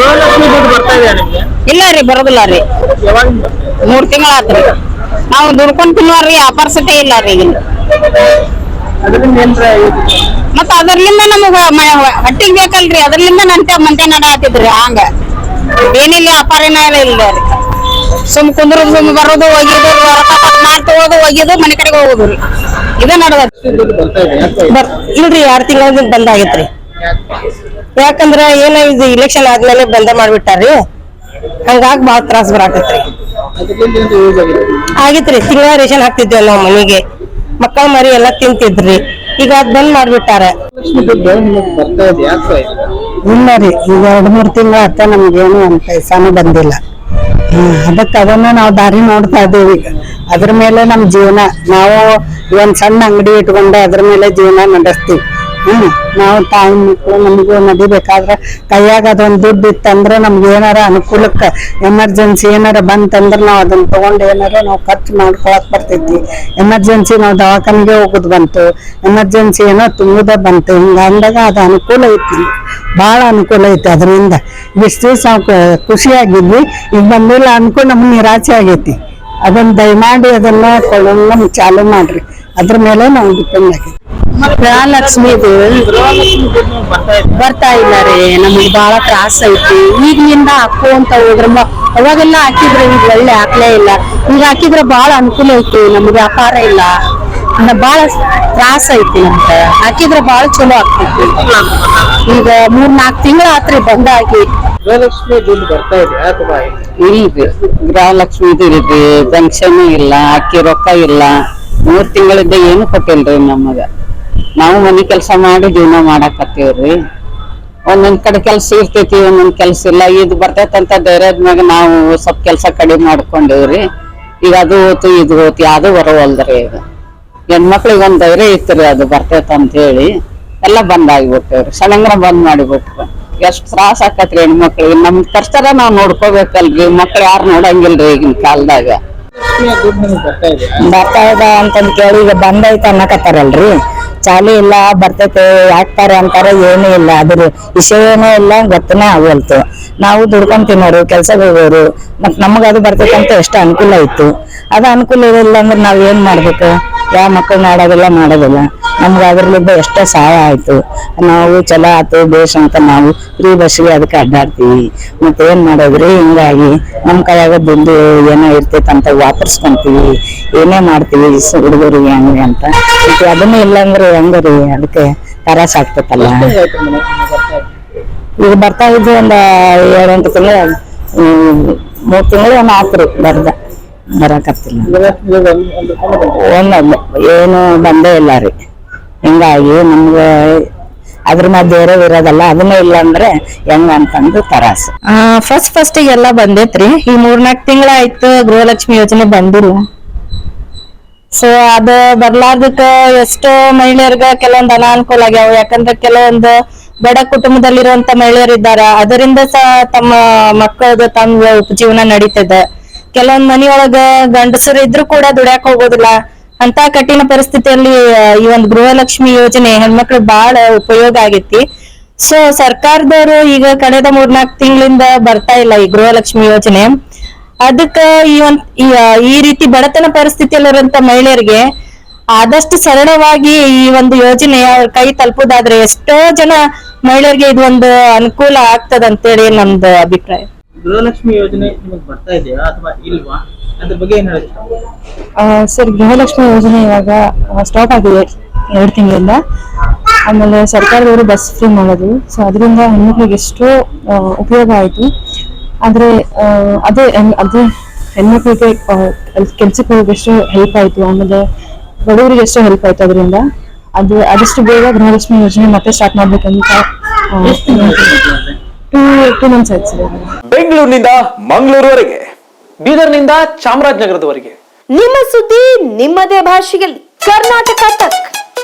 ಗೃಹಲಕ್ಷ್ಮಿ ದುಡ್ಡು ಬರ್ತಾ ಇದೆಯಾ ನಿಮ್ಗೆ? ಇಲ್ಲ ರೀ ಬರೋದಿಲ್ಲ ರೀ. ಯಾವಾಗ? ಮೂರ್ ತಿಂಗಳ ಆತ್ರಿ ನಾವು ದುಡ್ಕೊಂಡ್ ತಿನ್ನುವಾರ್ರಿ ಅಪರ್ಸಿಟಿ ಇಲ್ಲ ರೀ ಈಗ ಅದರಿಂದ ಏನ್ರ ಮತ್ತ ಅದರ್ಲಿಂದ ನಮಗ ಹಟ್ಟಿಗೆ ಬೇಕಲ್ರಿ ಅದರ್ಲಿಂದ ನಂತೆ ಮಂತೆ ನಡಾತಿದ್ರಿ ಹಂಗ. ಏನಿಲ್ಲ ವ್ಯಾಪಾರ ಇಲ್ಲ ರೀ ಸುಮ್ ಕುಂದ್ರದು ಸುಮ್ ಬರೋದು ಒಗಿದು ರೊಕ್ಕ ಕೊಟ್ಟು ಮಾಲ್ ತಗೋದು ಒಗಿದು ಮನೆ ಕಡೆಗೆ ಹೋಗೋದು ರೀ. ಇದ ನಡದ ದುಡ್ಡು ಬರ್ತಾ ಇದೆ ಯಾಕೆ ಬರ್ ಇಲ್ರಿ ಎರಡ್ ತಿಂಗಳ ಬಂದ್ ಆಗೈತ್ರಿ ಯಾಕಂದ್ರ ಏನ ಇದು ಇಲೆಕ್ಷನ್ ಆದ್ಮೇಲೆ ಬಂದ ಮಾಡ್ಬಿಟ್ಟಾರ್ರಿ. ಹಂಗಾಗಿ ಬಾಳ ತ್ರಾಸ ಬರಾಕತ್ರಿ. ಆಗಿತ್ರಿ, ತಿಂಗಳ ರೇಷನ್ ಹಾಕ್ತಿದ್ವಿ ನಾವು ಮನೆಗೆ. ಮಕ್ಕಳ ಮರಿ ಎಲ್ಲಾ ತಿಂತಿದ್ರಿ. ಈಗ ಅದ್ ಬಂದ್ ಮಾಡ್ಬಿಟ್ಟಾರ. ಇಲ್ಲ ರೀ, ಈಗ ಎರಡ್ ಮೂರ್ ತಿಂಗಳ ಆತ, ನಮ್ಗೇನು ಒಂದ್ ಪೈಸಾನು ಬಂದಿಲ್ಲ. ಅದಕ್ಕೆ ಅದನ್ನ ನಾವು ದಾರಿ ನೋಡ್ತಾ ಇದ್ದೀವಿ ಈಗ. ಅದ್ರ ಮೇಲೆ ನಮ್ ಜೀವನ, ನಾವು ಒಂದ್ ಸಣ್ಣ ಅಂಗಡಿ ಇಟ್ಕೊಂಡು ಅದ್ರ ಮೇಲೆ ಜೀವನ ನಡೆಸ್ತೀವಿ. ಹ್ಮ್. ನಾವು ತಾಯಿ ಮಕ್ಕಳು ನಮಗೂ ನಡಿಬೇಕಾದ್ರ ಕೈಯಾಗ ಅದೊಂದ್ ದುಡ್ಡು ಇತ್ತಂದ್ರ ನಮ್ಗೆ ಏನಾರ ಅನುಕೂಲಕ್ಕ ಎಮರ್ಜೆನ್ಸಿ ಏನಾರ ಬಂತಂದ್ರ ನಾವ್ ಅದನ್ನ ತಗೊಂಡ್ ಏನಾರ ನಾವು ಖರ್ಚು ಮಾಡ್ಕೊಳಕ್ ಬರ್ತೈತಿ. ಎಮರ್ಜೆನ್ಸಿ ನಾವು ದವಾಖಾನೆಗೆ ಹೋಗುದ್ ಬಂತು. ಎಮರ್ಜೆನ್ಸಿ ಏನೋ ತುಂಬುದ ಬಂತು. ಹಿಂಗ ಅಂದಾಗ ಅದು ಅನುಕೂಲ ಐತಿ. ಬಹಳ ಅನುಕೂಲ ಐತಿ ಅದರಿಂದ. ಇಷ್ಟು ದಿವಸ ನಾವು ಖುಷಿಯಾಗಿದ್ವಿ. ಈಗ ಬಂದಿಲ್ಲ ಅನ್ಕೊಂಡು ನಮ್ಗೆ ನಿರಾಸೆ ಆಗೈತಿ. ಅದನ್ನ ದಯಮಾಡಿ ಅದನ್ನ ಕೊಡೋಣ ನಮ್ಗೆ ಚಾಲು ಮಾಡ್ರಿ. ಅದ್ರ ಮೇಲೆ ನಾವು ಡಿಪೆಂಡ್ ಆಗೈತಿ. ಗೃಹಲಕ್ಷ್ಮಿ ಬರ್ತಾ ಇದೆ. ಬರ್ತಾ ಇಲ್ಲ ರೀ ನಮಗೆ ಬಹಳ ತ್ರಾಸ ಐತಿ. ಈಗಿನಿಂದ ಹಾಕೋಂತ ಹೋದ್ರ ಅವಾಗೆಲ್ಲ ಹಾಕಿದ್ರೆ ಈಗ ಒಳ್ಳೆ ಹಾಕ್ಲೇ ಇಲ್ಲ. ಈಗ ಹಾಕಿದ್ರೆ ಬಹಳ ಅನುಕೂಲ ಐತಿ ನಮ್ಗೆ ವ್ಯಾಪಾರ ಇಲ್ಲ. ಬಹಳ ತ್ರಾಸ ಐತಿ ನಮ್ಗೆ. ಹಾಕಿದ್ರೆ ಬಹಳ ಚಲೋ ಆಗ್ತೈತಿ. ಈಗ ಮೂರ್ ನಾಲ್ಕು ತಿಂಗಳ ಆತ್ರಿ ಬಂದಾಗಿ ಗೃಹಲಕ್ಷ್ಮಿ ದುಡ್ಡು ಬರ್ತಾ ಇದೆ ಬಾಯಿ ಇಲ್ರಿ ಪೆನ್ಷನ್ ಇಲ್ಲ ಅಕ್ಕಿ ರೊಕ್ಕ ಇಲ್ಲ. ಮೂರ್ ತಿಂಗಳಿಂದ ಏನು ಕೊಟ್ಟಿಲ್ರಿ ನಮಗ? ನಾವು ಮನೆ ಕೆಲಸ ಮಾಡಿ ಜೀವನ ಮಾಡಾಕತ್ತೀವ್ರಿ ಒಂದೊಂದ್ ಕಡೆ ಕೆಲ್ಸ ಇರ್ತೈತಿ ಒಂದೊಂದ್ ಕೆಲ್ಸ ಇಲ್ಲ. ಇದು ಬರ್ತೈತಂತ ಧೈರ್ಯದ ಮ್ಯಾಗ ನಾವು ಸ್ವಲ್ಪ ಕೆಲ್ಸ ಕಡಿಮೆ ಮಾಡ್ಕೊಂಡಿವ್ರಿ. ಈಗ ಅದು ಹೋತು ಇದು ಹೋತು ಯಾವ್ದು ಬರವಲ್ದ್ರಿ ಈಗ. ಹೆಣ್ಮಕ್ಳಿಗೆ ಒಂದ್ ಧೈರ್ಯ ಇತ್ತು ಅದು ಬರ್ತೈತ ಅಂತ ಹೇಳಿ. ಎಲ್ಲ ಬಂದ್ ಆಗಿಬಿಟ್ಟವ್ರಿ. ಸಡಂಗ್ರ ಬಂದ್ ಮಾಡಿಬಿಟ್ರು. ಎಷ್ಟ್ ತ್ರಾಸ ಆಕತ್ರಿ ಹೆಣ್ಮಕ್ಳಿಗೆ. ನಮ್ ಕಷ್ಟರ ನಾವ್ ನೋಡ್ಕೋಬೇಕಲ್ರಿ. ಮಕ್ಳು ಯಾರು ನೋಡಂಗಿಲ್ರಿ ಈಗಿನ ಕಾಲದಾಗ. ಬರ್ತಾ ಇದೆ ಅಂತಂದ್ ಕೇಳಿ ಈಗ ಬಂದೈತೆ ಅನ್ನಕತ್ತಾರಲ್ರಿ. ಚಾಲು ಇಲ್ಲ, ಬರ್ತೈತೆ, ಯಾಕ್ತಾರೆ ಅಂತಾರೆ ಏನೂ ಇಲ್ಲ. ಅದ್ರ ವಿಷಯನೂ ಇಲ್ಲ, ಗೊತ್ತನೇ ಆಗಲ್ತು. ನಾವು ದುಡ್ಕೊಂಡ್ ತಿನ್ನೋರು ಕೆಲ್ಸಕ್ಕೆ ಹೋಗೋರು. ಮತ್ ನಮಗ ಅದು ಬರ್ತೈತೆ ಅಂತ ಎಷ್ಟು ಅನುಕೂಲ ಇತ್ತು. ಅದು ಅನುಕೂಲ ಇರಲಿಲ್ಲ ಅಂದ್ರೆ ನಾವ್ ಏನ್ ಮಾಡ್ಬೇಕು? ಯಾವ ಮಕ್ಕಳು ಮಾಡೋದಿಲ್ಲ ಮಾಡೋದಿಲ್ಲ. ನಮ್ಗೆ ಅದ್ರಲ್ಲಿದ್ದ ಎಷ್ಟೋ ಸಹಾಯ ಆಯ್ತು. ನಾವು ಚಲೋ ಆಯ್ತು ಬೇಷ್ ಅಂತ ನಾವು ಫ್ರೀ ಬಸ್ಸಿಗೆ ಅದಕ್ಕೆ ಅಡ್ಡಾಡ್ತೀವಿ. ಮತ್ತೆ ಏನ್ ಮಾಡೋದ್ರಿ? ಹಿಂಗಾಗಿ ನಮ್ ಕೈಯಾಗ ದುಡ್ಡು ಏನೋ ಇರ್ತೈತೆ ಅಂತ ವಾಪರ್ಸ್ಕೊಂತೀವಿ. ಏನೇ ಮಾಡ್ತೀವಿ ಹುಡುಗರಿಗೆ ಹಂಗೆ ಅಂತ. ಮತ್ತೆ ಅದನ್ನೇ ಇಲ್ಲ ಅಂದ್ರೆ ಹೆಂಗರಿ ಅದಕ್ಕೆ ತರಾಸ ಆಗ್ತೈತಲ್ಲ. ಈಗ ಬರ್ತಾ ಇದ್ದು ಒಂದ ಏಳೆಂಟು ತಿಂಗಳು ಮೂರ್ ತಿಂಗಳು ಏನೋ ಆತ್ರಿ ಬರ್ದ. ಬರಕತ್ತಿಲ್ಲ ಗೃಹಲಕ್ಷ್ಮಿ ದುಡ್ಡು ಒಂದು ಒಂದು ರೂಪಾಯಿ ಬಂದಿದೆ. ಒಂದ್ ಏನು ಬಂದೇ ಇಲ್ಲ ರೀ. ಹಿಂಗಾಗಿ ನಮ್ಗೆ ಅದ್ರ ಮಧ್ಯೆ ಇರೋದಲ್ಲ, ಅದನ್ನೇ ಇಲ್ಲ ಅಂದ್ರೆ ಹೆಂಗ ಅಂತಂದು ತರಾಸ. ಫಸ್ಟ್ ಫಸ್ಟ್ ಎಲ್ಲ ಬಂದೈತ್ರಿ. ಈ ಮೂರ್ನಾಲ್ಕು ತಿಂಗಳ ಆಯ್ತು ಗೃಹಲಕ್ಷ್ಮಿ ಯೋಜನೆ ಬಂದಿಲ್ಲ. ಸೊ ಅದ ಬರ್ಲಾರ್ದಕ್ಕ ಎಷ್ಟೋ ಮಹಿಳೆಯರ್ಗ ಕೆಲವೊಂದ್ ಅನಾನುಕೂಲ ಆಗ್ಯಾವ. ಯಾಕಂದ್ರೆ ಕೆಲವೊಂದು ಬಡ ಕುಟುಂಬದಲ್ಲಿರುವಂತ ಮಹಿಳೆಯರು ಇದ್ದಾರ. ಅದರಿಂದ ಸಹ ತಮ್ಮ ಮಕ್ಕಳದ ತಮ್ಮ ಉಪಜೀವನ ನಡೀತದ. ಕೆಲವೊಂದ್ ಮನಿಯೊಳಗ ಗಂಡಸರು ಇದ್ರು ಕೂಡ ದುಡ್ಯಾಕ್ ಹೋಗೋದಿಲ್ಲ. ಅಂತ ಕಠಿಣ ಪರಿಸ್ಥಿತಿಯಲ್ಲಿ ಈ ಒಂದು ಗೃಹಲಕ್ಷ್ಮಿ ಯೋಜನೆ ಹೆಣ್ಮಕ್ಳು ಬಹಳ ಉಪಯೋಗ ಆಗೇತಿ. ಸೊ ಸರ್ಕಾರದವರು ಈಗ ಕಳೆದ ಮೂರ್ನಾಲ್ಕು ತಿಂಗಳಿಂದ ಬರ್ತಾ ಇಲ್ಲ ಈ ಗೃಹಲಕ್ಷ್ಮಿ ಯೋಜನೆ. ಅದಕ್ಕ ಈ ಒಂದ್ ಈ- ರೀತಿ ಬಡತನ ಪರಿಸ್ಥಿತಿಯಲ್ಲಿರುವಂತ ಮಹಿಳೆಯರಿಗೆ ಆದಷ್ಟು ಸರಳವಾಗಿ ಈ ಒಂದು ಯೋಜನೆ ಅವ್ರ ಕೈ ತಲುಪುದಾದ್ರೆ ಎಷ್ಟೋ ಜನ ಮಹಿಳೆಯರಿಗೆ ಇದು ಒಂದು ಅನುಕೂಲ ಆಗ್ತದ ಅಂತೇಳಿ ನಮ್ದು ಅಭಿಪ್ರಾಯ. ಗೃಹಲಕ್ಷ್ಮಿ ಯೋಜನೆ ನಿಮಗೆ ಬರ್ತಾ ಇದೆಯಾ ಅಥವಾ ಇಲ್ವಾ? ಅದ್ರ ಬಗ್ಗೆ ಏನ್ ಹೇಳಿ ಸರ್ ಗೃಹಲಕ್ಷ್ಮಿ ಯೋಜನೆ ಇವಾಗ ಸ್ಟಾರ್ಟ್ ಆಗಿದೆ ಎರಡು ತಿಂಗಳಿಂದ. ಆಮೇಲೆ ಸರ್ಕಾರದವರು ಬಸ್ ಫ್ರೀ ಮಾಡೋದು. ಸೊ ಅದರಿಂದ ಹೆಣ್ಮಕ್ಳಿಗೆ ಎಷ್ಟೋ ಉಪಯೋಗ ಆಯಿತು. ಆದರೆ ಅದೇ ಅದೇ ಹೆಣ್ಮಕ್ಳಿಗೆ ಕೆಲ್ಸಕ್ಕೆ ಹೋಗಿ ಎಷ್ಟು ಹೆಲ್ಪ್ ಆಯ್ತು. ಆಮೇಲೆ ಬಡವರಿಗೆ ಎಷ್ಟು ಹೆಲ್ಪ್ ಆಯ್ತು ಅದರಿಂದ. ಅದು ಆದಷ್ಟು ಬೇಗ ಗೃಹಲಕ್ಷ್ಮಿ ಯೋಜನೆ ಮತ್ತೆ ಸ್ಟಾರ್ಟ್ ಮಾಡ್ಬೇಕಂತ ಟೂ ಟೂ ಮಂತ್ಸ್ ಆಯ್ತು ಸರ್. ಬೆಂಗಳೂರಿನಿಂದ ಮಂಗಳೂರುವರೆಗೆ ಬೀದರ್ನಿಂದ ಚಾಮರಾಜನಗರದವರೆಗೆ. ನಿಮ್ಮ ಸುದ್ದಿ ನಿಮ್ಮದೇ ಭಾಷೆಯಲ್ಲಿ. ಕರ್ನಾಟಕ ತಕ್.